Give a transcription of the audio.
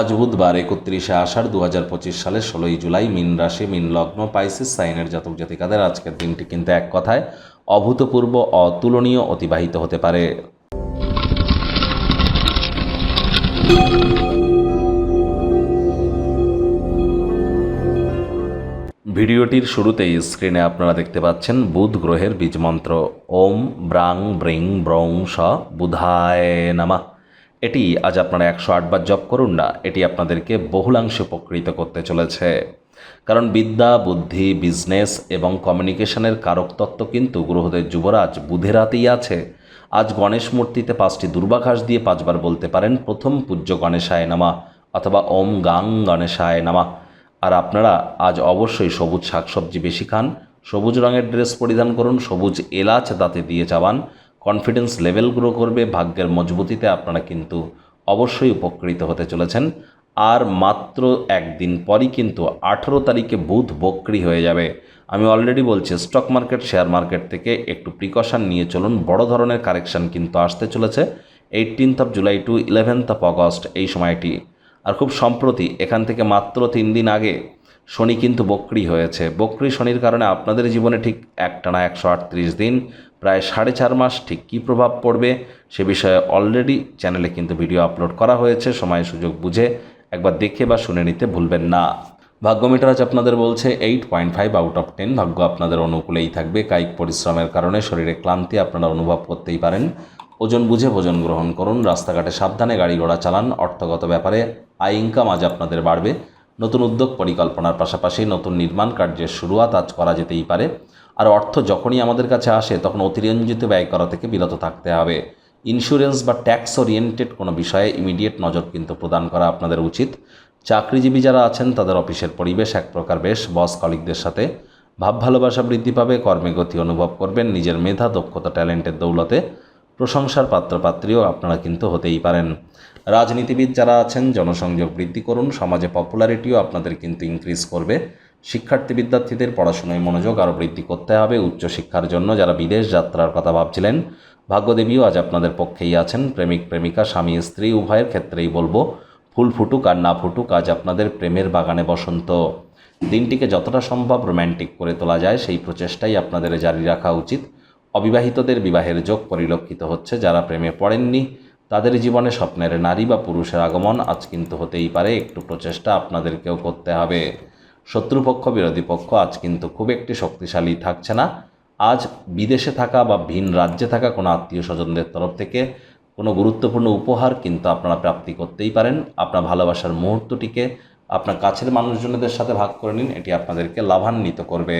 আজ বুধবার একত্রিশে আষাঢ় দু হাজার পঁচিশ সালের ষোলোই জুলাই মিন রাশি, মিন লগ্ন, পাইসিস, সাইনের জাতক জাতিকাদের আজকের দিনটি কিন্তু এক কথায় অভূতপূর্ব, অতুলনীয়, অতিবাহিত হতে পারে। ভিডিওটির শুরুতেই স্ক্রিনে আপনারা দেখতে পাচ্ছেন বুধ গ্রহের বীজমন্ত্র ওম ব্রাং ব্রিং ব্রং স বুধায় নামা। এটি আজ আপনারা একশো আটবার জপ করুন না, এটি আপনাদেরকে বহুলাংশে উপকৃত করতে চলেছে। কারণ বিদ্যা, বুদ্ধি, বিজনেস এবং কমিউনিকেশনের কারক তত্ত্ব কিন্তু গ্রহদের যুবরাজ বুধের হাতেই আছে। আজ গণেশ মূর্তিতে পাঁচটি দুর্বাঘাস দিয়ে পাঁচবার বলতে পারেন, প্রথম পূজ্য গণেশায় নামা অথবা ওম গাং গণেশায় নামা। আর আপনারা আজ অবশ্যই সবুজ শাকসবজি বেশি খান, সবুজ রঙের ড্রেস পরিধান করুন, সবুজ এলাচ দাঁতে দিয়ে চাবান কনফিডেন্স লেভেল গ্রো করবে, ভাগ্যের মজবুতিতে আপনারা কিন্তু অবশ্যই উপকৃত হতে চলেছেন। আর মাত্র একদিন পরই কিন্তু আঠেরো তারিখে বুধ বক্রি হয়ে যাবে। আমি অলরেডি বলছি স্টক মার্কেট শেয়ার মার্কেট থেকে একটু প্রিকশন নিয়ে চলুন। বড় ধরনের কারেকশন কিন্তু আসতে চলেছে। Eighteenth of July to eleventh of August এই সময়টি। আর খুব সম্প্রতি এখান থেকে মাত্র তিন দিন আগে শনি কিন্তু বক্রি হয়েছে। বক্রি শনির কারণে আপনাদের জীবনে ঠিক একটানা একশো আটত্রিশ দিন, প্রায় সাড়ে চার মাস ঠিক কী প্রভাব পড়বে সে বিষয়ে অলরেডি চ্যানেলে কিন্তু ভিডিও আপলোড করা হয়েছে, সময় সুযোগ বুঝে একবার দেখে বা শুনে নিতে ভুলবেন না। ভাগ্য মিটার আজ আপনাদের বলছে eight point five out of ten ভাগ্য আপনাদের অনুকূলেই থাকবে। কায়িক পরিশ্রমের কারণে শরীরে ক্লান্তি আপনারা অনুভব করতেই পারেন। ওজন বুঝে ভোজন গ্রহণ করুন, রাস্তাঘাটে সাবধানে গাড়ি ঘোড়া চালান, অর্থগত ব্যাপারে আয় ইনকাম আজ আপনাদের বাড়বে। নতুন উদ্যোগ পরিকল্পনার পাশাপাশি নতুন নির্মাণ কার্যের শুরুয়াত আজ করা যেতেই পারে। আর অর্থ যখনই আমাদের কাছে আসে, তখন অতিরঞ্জিত ব্যয় করা থেকে বিরত থাকতে হবে। ইন্স্যুরেন্স বা ট্যাক্স ওরিয়েন্টেড কোনো বিষয়ে ইমিডিয়েট নজর কিন্তু প্রদান করা আপনাদের উচিত। চাকরিজীবী যারা আছেন, তাদের অফিসের পরিবেশ এক প্রকার বেশ, বস কলিকদের সাথে ভাব ভালোবাসা বৃদ্ধি পাবে, কর্মে গতি অনুভব করবেন, নিজের মেধা, দক্ষতা, ট্যালেন্টের দৌলতে প্রশংসার পাত্রপাত্রীও আপনারা কিন্তু হতেই পারেন। রাজনীতিবিদ যারা আছেন, জনসংযোগ বৃদ্ধি করুন, সমাজে পপুলারিটিও আপনাদের কিন্তু ইনক্রিজ করবে। শিক্ষার্থী বিদ্যার্থীদের পড়াশোনায় মনোযোগ আরও বৃদ্ধি করতে হবে। উচ্চশিক্ষার জন্য যারা বিদেশ যাত্রার কথা ভাবছিলেন, ভাগ্যদেবীও আজ আপনাদের পক্ষেই আছেন। প্রেমিক, প্রেমিকা, স্বামী, স্ত্রী, উভয়ের ক্ষেত্রেই বলব, ফুল ফুটুক আর না ফুটুক, আজ আপনাদের প্রেমের বাগানে বসন্ত। দিনটিকে যতটা সম্ভব রোম্যান্টিক করে তোলা যায়, সেই প্রচেষ্টাই আপনাদের জারি রাখা উচিত। অবিবাহিতদের বিবাহের যোগ পরিলক্ষিত হচ্ছে, যারা প্রেমে পড়েননি তাদের জীবনে স্বপ্নের নারী বা পুরুষের আগমন আজ কিন্তু হতেই পারে, একটু প্রচেষ্টা আপনাদেরকেও করতে হবে। শত্রুপক্ষ, বিরোধী পক্ষ আজ কিন্তু খুব একটি শক্তিশালী থাকছে না। আজ বিদেশে থাকা বা ভিন রাজ্যে থাকা কোনো আত্মীয় স্বজনদের তরফ থেকে কোনো গুরুত্বপূর্ণ উপহার কিন্তু আপনারা প্রাপ্তি করতেই পারেন। আপনার ভালোবাসার মুহূর্তটিকে আপনার কাছের মানুষজনদের সাথে ভাগ করে নিন, এটি আপনাদেরকে লাভান্বিত করবে।